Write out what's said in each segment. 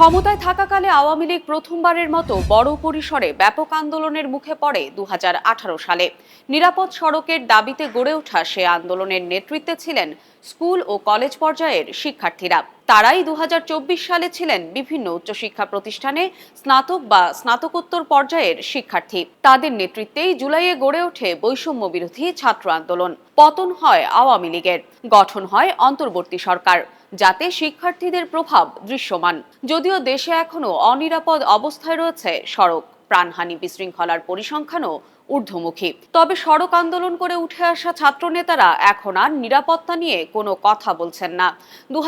ক্ষমতায় থাকাকালে আওয়ামী লীগ প্রথমবারের মতো বড় পরিসরে ব্যাপক আন্দোলনের মুখে পড়ে দুহাজার আঠারো সালে। নিরাপদ সড়কের দাবিতে গড়ে ওঠা সে আন্দোলনের নেতৃত্বে ছিলেন স্কুল ও কলেজ পর্যায়ের শিক্ষার্থীরা। তারাই দু হাজার চব্বিশ সালে ছিলেন বিভিন্ন উচ্চশিক্ষা প্রতিষ্ঠানে স্নাতক বা স্নাতকোত্তর পর্যায়ের শিক্ষার্থী। তাদের নেতৃত্বেই জুলাইয়ে গড়ে ওঠে বৈষম্য বিরোধী ছাত্র আন্দোলন। পতন হয় আওয়ামী লীগের, গঠন হয় অন্তর্বর্তী সরকার। যাতে শিক্ষার্থীদের প্রভাব দৃশ্যমান। যদিও দেশে এখনও অনিরাপদ অবস্থায় রয়েছে সড়ক প্রাণহানি বিশৃঙ্খলার পরিসংখ্যানও ঊর্ধ্বমুখী। তবে সড়ক আন্দোলন করে উঠে আসা ছাত্রনেতারা এখন আর নিরাপত্তা নিয়ে কোনো কথা বলছেন না। দু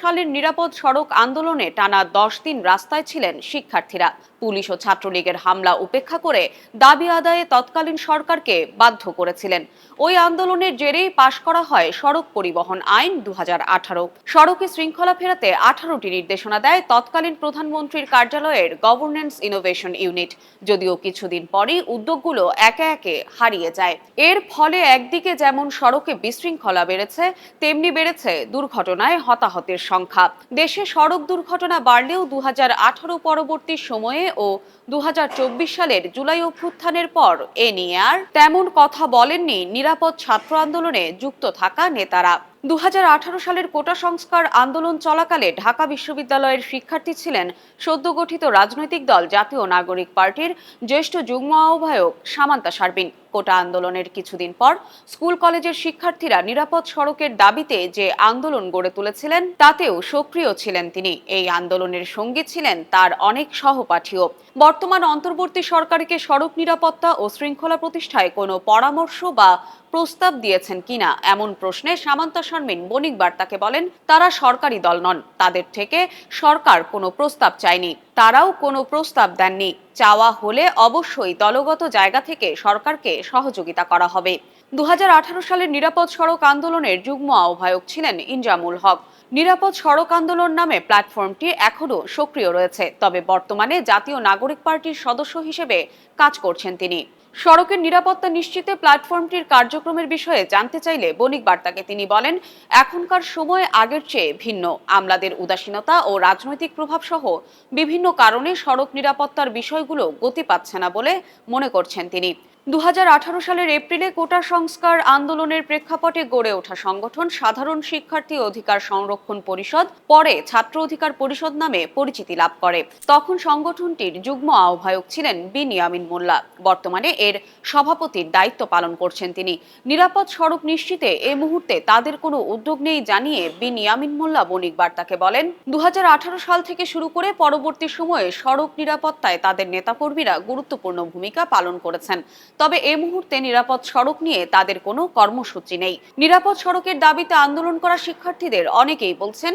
সালের নিরাপদ সড়ক আন্দোলনে টানা দশ দিন রাস্তায় ছিলেন শিক্ষার্থীরা। পুলিশ ও ছাত্রলীগের হামলা উপেক্ষা করে দাবি আদায়ে তৎকালীন সরকারকে বাধ্য করেছিলেন। ওই আন্দোলনের জেরেই পাশ করা হয় সড়ক পরিবহন আইন দু হাজার আঠারো। সড়কে শৃঙ্খলা ফেরাতে আঠারোটি নির্দেশনা দেয় তৎকালীন প্রধানমন্ত্রীর কার্যালয়ের গভর্নেন্স ইনোভেশন ইউনিট। যদিও কিছুদিন পরেই উদ্যোগগুলো একে একে হারিয়ে যায়। এর ফলে একদিকে যেমন সড়কে বিশৃঙ্খলা বেড়েছে, তেমনি বেড়েছে দুর্ঘটনায় হতাহতের সংখ্যা। দেশে সড়ক দুর্ঘটনা বাড়লেও দু হাজার আঠারো পরবর্তী সময়ে ও দু হাজার চব্বিশ সালের জুলাই অভ্যুত্থানের পর এ নিয়ে আর তেমন কথা বলেননি নিরাপদ ছাত্র আন্দোলনে যুক্ত থাকা নেতারা। দু হাজার আঠারো সালের কোটা সংস্কার আন্দোলন চলাকালে ঢাকা বিশ্ববিদ্যালয়ের শিক্ষার্থী ছিলেন সদ্য গঠিত রাজনৈতিক দল জাতীয় নাগরিক পার্টির জ্যেষ্ঠ যুগ্ম আহ্বায়ক সামান্তা সার্বিন কোটা আন্দোলনের কিছুদিন পর স্কুল কলেজের শিক্ষার্থীরা নিরাপদ সড়কের দাবিতে যে আন্দোলন গড়ে তুলেছিলেন, তাতেও সক্রিয় ছিলেন তিনি। এই আন্দোলনের সঙ্গী ছিলেন তার অনেক সহপাঠীও। বর্তমান অন্তর্বর্তী সরকারকে সড়ক নিরাপত্তা ও শৃঙ্খলা প্রতিষ্ঠায় কোনো পরামর্শ বা প্রস্তাব দিয়েছেন কিনা, এমন প্রশ্নে সামান্তা শারমিন বণিক বার্তাকে বলেন, তারা সরকারি দল নন। তাদের থেকে সরকার কোনো প্রস্তাব চায়নি। তারাও কোনো প্রস্তাব দেননি। চাওয়া হলে অবশ্যই দলগত জায়গা থেকে সরকারকে সহযোগিতা করা হবে। দু হাজার আঠারো সালের নিরাপদ সড়ক আন্দোলনের যুগ্ম আহ্বায়ক ছিলেন ইনজামুল হক। নিরাপদ সড়ক আন্দোলন নামে প্ল্যাটফর্মটি এখনও সক্রিয় রয়েছে, তবে বর্তমানে জাতীয় নাগরিক পার্টির সদস্য হিসেবে কাজ করছেন তিনি। সড়কের নিরাপত্তা নিশ্চিতে প্ল্যাটফর্মটির কার্যক্রমের বিষয়ে জানতে চাইলে বণিক বার্তাকে তিনি বলেন, এখনকার সময় আগের চেয়ে ভিন্ন। আমলাদের উদাসীনতা ও রাজনৈতিক প্রভাব সহ বিভিন্ন কারণে সড়ক নিরাপত্তার বিষয়গুলো গতি পাচ্ছে না বলে মনে করছেন তিনি। দু হাজার আঠারো সালের এপ্রিলে কোটা সংস্কার আন্দোলনের প্রেক্ষাপটে গড়ে ওঠা সংগঠন সাধারণ শিক্ষার্থী অধিকার সংরক্ষণ পরিষদ, পরে ছাত্র অধিকার পরিষদ নামে পরিচিতি লাভ করে। তখন সংগঠনটির যুগ্ম আহ্বায়ক ছিলেন বিনিয়ামিন মোল্লা। বর্তমানে এর সভাপতির দায়িত্ব পালন করছেন তিনি। নিরাপদ সড়ক নিশ্চিতে এ মুহূর্তে তাদের কোনো উদ্যোগ নেই জানিয়ে বিনিয়ামিন মোল্লা বণিক বার্তাকে বলেন দু হাজার আঠারো সাল থেকে শুরু করে পরবর্তী সময়ে সড়ক নিরাপত্তায় তাদের নেতাকর্মীরা গুরুত্বপূর্ণ ভূমিকা পালন করেছেন। তবে এ মুহূর্তে নিরাপদ সড়ক নিয়ে তাদের কোনো কর্মসূচি নেই। নিরাপদ সড়কের দাবিতে আন্দোলন করা শিক্ষার্থীদের অনেকেই বলছেন,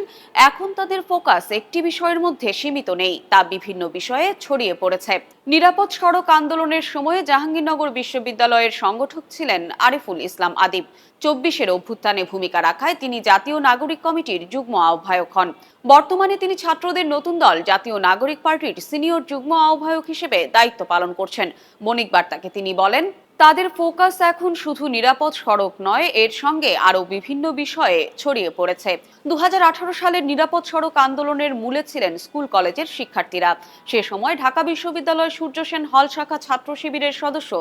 এখন তাদের ফোকাস একটি বিষয়ের মধ্যে সীমিত নেই। তা বিভিন্ন বিষয়ে ছড়িয়ে পড়েছে। নিরাপদ সড়ক আন্দোলনের সময়ে জাহাঙ্গীরনগর বিশ্ববিদ্যালয়ের সংগঠক ছিলেন আরিফুল ইসলাম আদিব। চব্বিশের অভ্যুত্থানে ভূমিকা রাখায় তিনি জাতীয় নাগরিক কমিটির যুগ্ম আহ্বায়ক হন। বর্তমানে তিনি ছাত্রদের নতুন দল, জাতীয় নাগরিক পার্টির সিনিয়র যুগ্ম আহ্বায়ক হিসেবে দায়িত্ব পালন করছেন। বণিক বার্তাকে তিনি বলেন তাদের ফোকাস এখন শুধু নিরাপদ সড়ক নয়, এর সঙ্গে আরও বিভিন্ন বিষয়ে ছড়িয়ে পড়েছে। দু সালের নিরাপদ সড়ক আন্দোলনের মূলে ছিলেন স্কুল কলেজের শিক্ষার্থীরা। সে সময় ঢাকা বিশ্ববিদ্যালয় সূর্য সেন হল শাখা ছাত্র শিবিরের সদস্য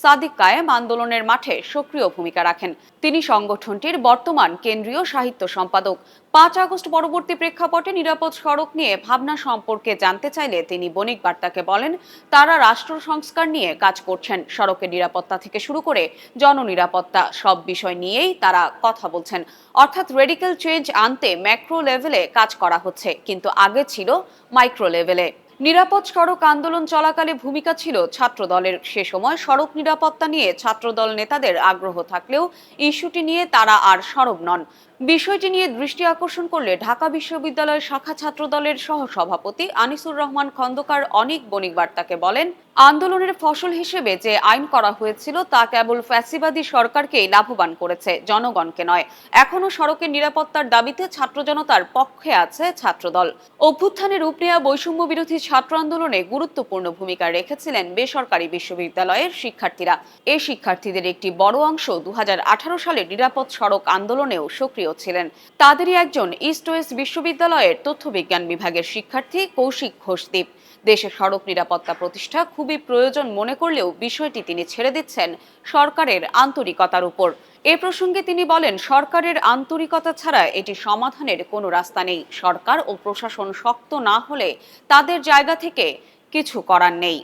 সাদিক কায়েম আন্দোলনের মাঠে সক্রিয় ভূমিকা রাখেন। তিনি সংগঠনটির বর্তমান কেন্দ্রীয় সাহিত্য সম্পাদক। পাঁচ আগস্ট পরবর্তী প্রেক্ষাপটে নিরাপদ সড়ক নিয়ে ভাবনা সম্পর্কে জানতে চাইলে তিনি বণিক বার্তাকে বলেন, তারা রাষ্ট্র সংস্কার নিয়ে কাজ করছেন, সড়কের নিরাপত্তা থেকে শুরু করে জননিরাপত্তা সব বিষয় নিয়েই তারা কথা বলছেন। অর্থাৎ রেডিক্যাল চেঞ্জ আনতে ম্যাক্রো লেভেলে কাজ করা হচ্ছে, কিন্তু আগে ছিল মাইক্রো লেভেলে নিরাপদ সড়ক আন্দোলন চলাকালে ভূমিকা ছিল ছাত্র দলের সে সময় সড়ক নিরাপত্তা নিয়ে ছাত্রদল নেতাদের আগ্রহ থাকলেও ইস্যুটি নিয়ে তারা আর সরব নন। বিষয়টি নিয়ে দৃষ্টি আকর্ষণ করলে ঢাকা বিশ্ববিদ্যালয় শাখা ছাত্র দলের সহ সভাপতি আনিসুর রহমান খন্দকার অনেক বণিক বার্তাকে বলেন আন্দোলনের ফসল হিসেবে যে আইন করা হয়েছিল তা কেবল ফ্যাসিবাদী সরকারকেই লাভবান করেছে, জনগণকে নয়। এখনও সড়কের নিরাপত্তার দাবিতে ছাত্র জনতার পক্ষে আছে ছাত্রদল। অভ্যুত্থানের রূপ নেওয়া বৈষম্য বিরোধী ছাত্র আন্দোলনে গুরুত্বপূর্ণ ভূমিকা রেখেছিলেন বেসরকারি বিশ্ববিদ্যালয়ের শিক্ষার্থীরা। এই শিক্ষার্থীদের একটি বড় অংশ দু হাজার আঠারো সালে নিরাপদ সড়ক আন্দোলনেও সক্রিয় ছিলেন। তাদেরই একজন ইস্ট ওয়েস্ট বিশ্ববিদ্যালয়ের তথ্যবিজ্ঞান বিভাগের শিক্ষার্থী কৌশিক ঘোষদীপ দেশে সড়ক নিরাপত্তা প্রতিষ্ঠা খুবই প্রয়োজন মনে করলেও বিষয়টি তিনি ছেড়ে দিচ্ছেন সরকারের আন্তরিকতার উপর। এ প্রসঙ্গে তিনি বলেন, সরকারের আন্তরিকতা ছাড়া এটি সমাধানের কোনো রাস্তা নেই। সরকার ও প্রশাসন শক্ত না হলে তাদের জায়গা থেকে কিছু করার নেই।